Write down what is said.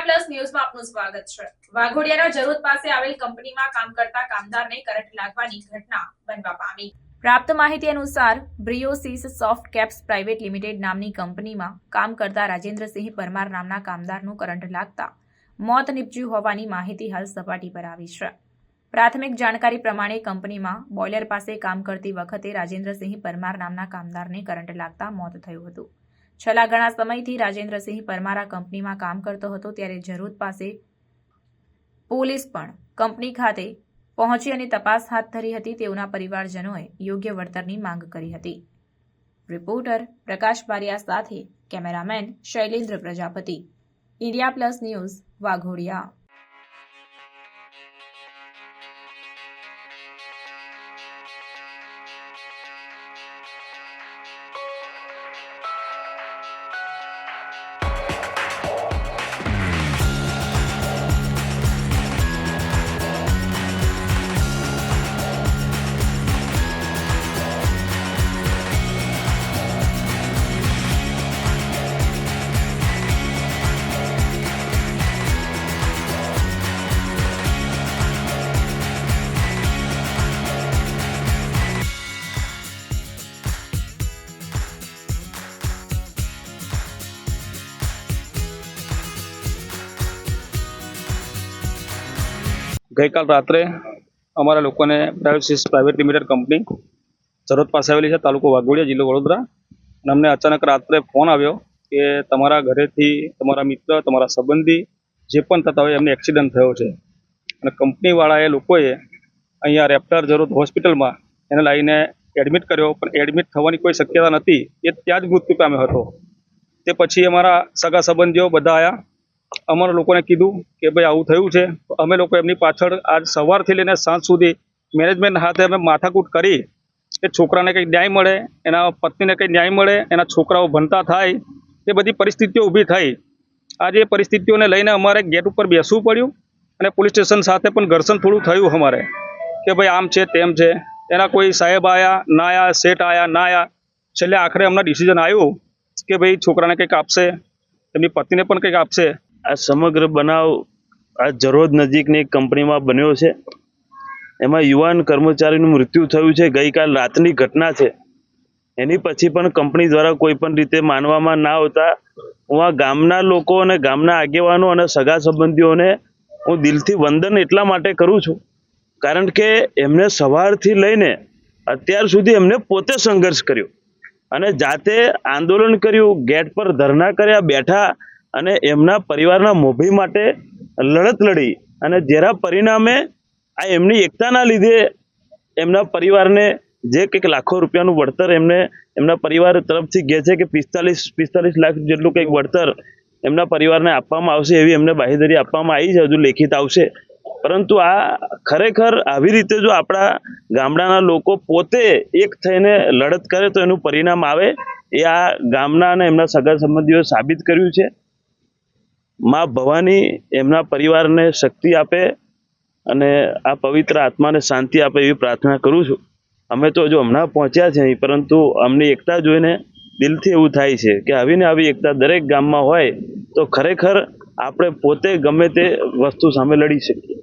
India plus ન્યૂઝમાં આપનું સ્વાગત છે. વાઘોડિયાના જરોદ પાસે આવેલ કંપનીમાં કામ કરતા કામદારને કરંટ લાગવાની ઘટના બનવા પામી. પ્રાપ્ત માહિતી અનુસાર, બ્રિયોસિસ સોફ્ટ કેપ્સ પ્રાઇવેટ લિમિટેડ નામની કંપનીમાં કામ કરતા રાજેન્દ્રસિંહ પરમાર નામના કામદારનું કરંટ લાગતા મોત નીપજ્યું હોવાની માહિતી હાલ સપાટી પર આવી છે. પ્રાથમિક જાણકારી પ્રમાણે કંપનીમાં બોઇલર પાસે કામ કરતી વખતે રાજેન્દ્રસિંહ પરમાર નામના કામદારને કરંટ લાગતા મોત થયું હતું. છેલ્લા ઘણા સમયથી રાજેન્દ્રસિંહ પરમારા કંપનીમાં કામ કરતો હતો ત્યારે જરૂર પાસે પોલીસ પણ કંપની ખાતે પહોંચી અને તપાસ હાથ ધરી હતી. તેઓના પરિવારજનોએ યોગ્ય વળતરની માંગ કરી હતી. રિપોર્ટર પ્રકાશ બારિયા સાથે cameraman Shailendra Prajapati, India plus news Waghodia. ગઈકાલ રાત્રે અમારા લોકોને પ્રાઇવેટ પ્રાઇવેટ લિમિટેડ કંપની સરહદ પાસે આવેલી છે, તાલુકો વાઘોડિયા, જિલ્લો વડોદરા. અને અમને અચાનક રાત્રે ફોન આવ્યો કે તમારા ઘરેથી તમારા મિત્ર, તમારા સંબંધી જે પણ થતા હોય એમને એક્સિડન્ટ થયો છે. અને કંપનીવાળાએ લોકોએ અહીંયા રેપ્ટર જરોદ હોસ્પિટલમાં એને લાવીને એડમિટ કર્યો, પણ એડમિટ થવાની કોઈ શક્યતા નથી. એ ત્યાં જ મૃત્યુ પામ્યો હતો. તે પછી અમારા સગા સંબંધીઓ બધા આવ્યા અમારા લોકોને કીધું કે ભાઈ આવું થયું છે અમે લોકો એમની પાછળ આજ સવારથી લઈને સાંજ સુધી મેનેજમેન્ટ હાથે અમે માથાકૂટ કરી કે છોકરાને કંઈક ન્યાય મળે, એના પત્નીને કંઈક ન્યાય મળે, એના છોકરાઓ ભણતા થાય, એ બધી પરિસ્થિતિઓ ઊભી થઈ. આજે એ પરિસ્થિતિઓને લઈને અમારે ગેટ ઉપર બેસવું પડ્યું અને પોલીસ સ્ટેશન સાથે પણ ઘર્ષણ થોડું થયું અમારે કે ભાઈ આમ છે, તેમ છે. એના કોઈ સાહેબ આવ્યા ના આયા, શેઠ આવ્યા ના આયા. છેલ્લે આખરે અમને ડિસિઝન આવ્યું કે ભાઈ છોકરાને કંઈક આપશે, એમની પત્નીને પણ કંઈક આપશે. આ સમગ્ર બનાવ આ જરોદ નજીકની એક કંપનીમાં બન્યો છે. એમાં યુવાન કર્મચારીનું મૃત્યુ થયું છે. ગઈકાલ રાતની ઘટના છે. એની પછી પણ કંપની દ્વારા કોઈ રીતે માનવામાં ના આવતા હું આ ગામના લોકો અને ગામના આગેવાનો અને સગા સંબંધીઓને હું દિલથી વંદન એટલા માટે કરું છું. કારણ કે એમને સવારથી લઈને અત્યાર સુધી એમને પોતે સંઘર્ષ કર્યો. અને જાતે આંદોલન કર્યું, ગેટ પર ધરણા કર્યા, બેઠા અને એમના પરિવારના મોભી માટે લડત લડી અને જેના પરિણામે આ એમની એકતાના લીધે એમના પરિવારને જે કંઈક લાખો રૂપિયાનું વળતર એમને એમના પરિવાર તરફથી કહે છે કે પિસ્તાલીસ પિસ્તાલીસ લાખ જેટલું કંઈક વળતર એમના પરિવારને આપવામાં આવશે એવી એમને બાહેધરી આપવામાં આવી છે, હજુ લેખિત આવશે. પરંતુ આ ખરેખર આવી રીતે જો આપણા ગામડાના લોકો પોતે એક થઈને લડત કરે તો એનું પરિણામ આવે એ આ ગામના અને એમના સગા સંબંધીઓ સાબિત કર્યું છે. માં ભવાની એમના પરિવારને શક્તિ આપે અને આ પવિત્ર આત્માને શાંતિ આપે એવી પ્રાર્થના કરું છું. અમે તો હજુ હમણાં પહોંચ્યા છે અહીં, પરંતુ અમની એકતા જોઈને દિલથી એવું થાય છે કે આવીને આવી એકતા દરેક ગામમાં હોય તો ખરેખર આપણે પોતે ગમે તે વસ્તુ સામે લડી શકીએ.